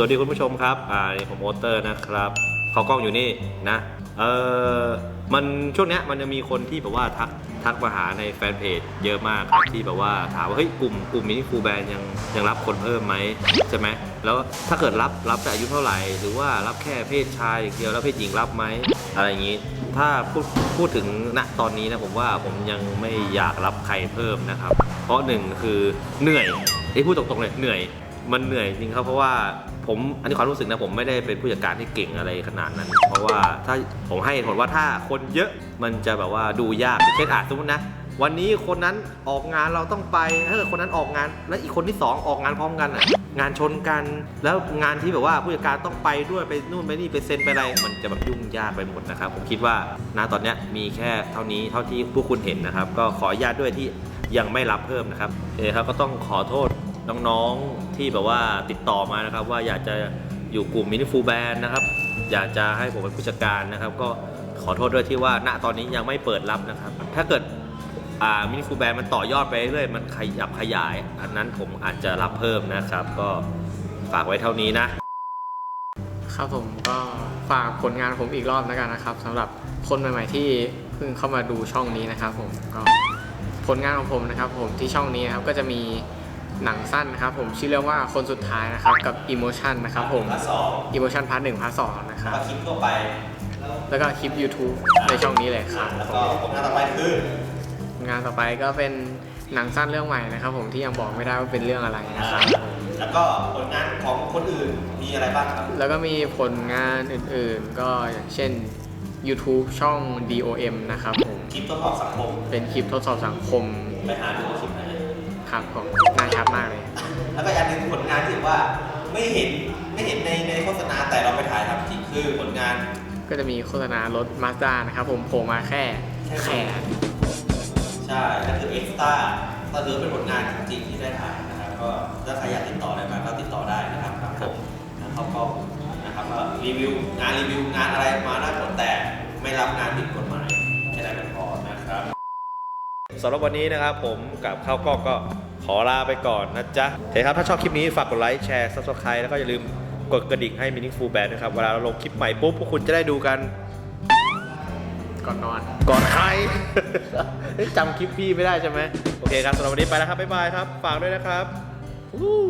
สวัสดีคุณผู้ชมครับ อ่านี่ผมโอเตอร์นะครับเขากล้องอยู่นี่นะ เออมันช่วงเนี้ยมันจะมีคนที่แบบว่าทักทักมาหาในแฟนเพจเยอะมากครับที่แบบว่าถามว่าเฮ้ยกลุ่มกลุ่มมินิฟูแบนยังยังรับคนเพิ่มไหมใช่ไหมแล้วถ้าเกิดรับรับแต่อายุเท่าไหร่ หรือว่ารับแค่เพศชายอย่างเดียวแล้วเพศหญิงรับไหมอะไรอย่างนี้ ถ้าพูดพูดถึงณตอนนี้นะผมว่าผมยังไม่อยากรับใครเพิ่มนะครับ เพราะหนึ่งคือเหนื่อยไอ้พูดตรงๆเลยเหนื่อยมันเหนื่อยจริงครับเพราะว่า ผมอันนี้ความรู้สึกนะผมไม่ได้เป็นผู้จัดการที่เก่งอะไรขนาดนั้น เพราะว่าถ้าผมให้เหตุผลว่าถ้าคนเยอะมันจะแบบว่าดูยากเช่นอาจสมมตินะ วันนี้คนนั้นออกงานเราต้องไปถ้าเกิดคนนั้นออกงาน แล้วอีกคนที่สองออกงานพร้อมกันอะงานชนกัน แล้วงานที่แบบว่าผู้จัดการต้องไปด้วยไปนู่นไปนี่ไปเซ็นไปอะไรมันจะแบบยุ่งยากไปหมดนะครับผมคิดว่าณตอนเนี้ยมีแค่เท่านี้เท่าที่พวกคุณเห็นนะครับ ก็ขออนุญาตด้วยที่ยังไม่รับเพิ่มนะครับเออครับก็ต้องขอโทษ น้องๆที่แบบว่าติดต่อมานะครับ ว่าอยากจะอยู่กลุ่มมินิฟูแบนนะครับ อยากจะให้ผมเป็นผู้จัดการนะครับ ก็ขอโทษด้วยที่ว่าณตอนนี้ยังไม่เปิดรับนะครับ ถ้าเกิดมินิฟูแบนมันต่อยอดไปเรื่อยมันขยับขยาย อันนั้นผมอาจจะรับเพิ่มนะครับ ก็ฝากไว้เท่านี้นะ ครับผมก็ฝากผลงานผมอีกรอบแล้วกันนะครับสำหรับคนใหม่ๆที่เพิ่งเข้ามาดูช่องนี้นะครับ ผมก็ผลงานของผมนะครับ ผมที่ช่องนี้นะครับก็จะมี หนังสั้นนะครับผมชื่อเรื่องว่าคนสุดท้ายนะครับกับ Emotion นะครับผม Emotion Part 1 Part 2นะครับคลิปทั่วไปแล้วก็คลิป YouTube ในช่องนี้เลยครับแล้วก็ผลงานต่อไปคืองานต่อไปก็เป็นหนังสั้นเรื่องใหม่นะครับผมที่ยังบอกไม่ได้ว่าเป็นเรื่องอะไรนะครับผมแล้วก็ผลงานของคนอื่นมีอะไรบ้างครับแล้วก็มีผลงานอื่นๆ ก็อย่างเช่น YouTube ช่อง DOM นะครับผม คลิปทดสอบสังคมเป็นคลิปทดสอบสังคม ไปหาดูคลิปไหน ครับผมน่าชัดมากเลย แล้วก็อีกอันหนึ่งผลงานที่ว่าไม่เห็นไม่เห็นในในโฆษณาแต่เราไปถ่ายทำจริงคือผลงาน ก็จะมีโฆษณารถ Mazda นะครับผมโผล่มาแค่แขนใช่ก็คือเอ็กซ์ต้าก็ถือว่าเป็นผลงานจริงๆที่ได้ถ่ายนะครับก็ถ้าใครอยากติดต่ออะไรมาก็ติดต่อได้นะครับครับผมนะครับก็นะครับก็รีวิวงานรีวิวงานอะไรมาได้หมดแต่ สำหรับวันนี้นะครับผมกับข้าวกล้องก็ขอลาไปก่อนนะจ๊ะเฮ้ครับถ้าชอบคลิปนี้ฝากกดไลค์แชร์ subscribe แล้วก็อย่าลืมกดกระดิ่งให้ Meaningful Band นะครับ เวลาเราลงคลิปใหม่ปุ๊บพวกคุณจะได้ดูกัน ก่อนนอน ก่อนใคร จำคลิปพี่ไม่ได้ใช่ไหมโอเคครับสำหรับวันนี้ไปแล้วครับบ๊ายบายครับ ฝากด้วยนะครับ Woo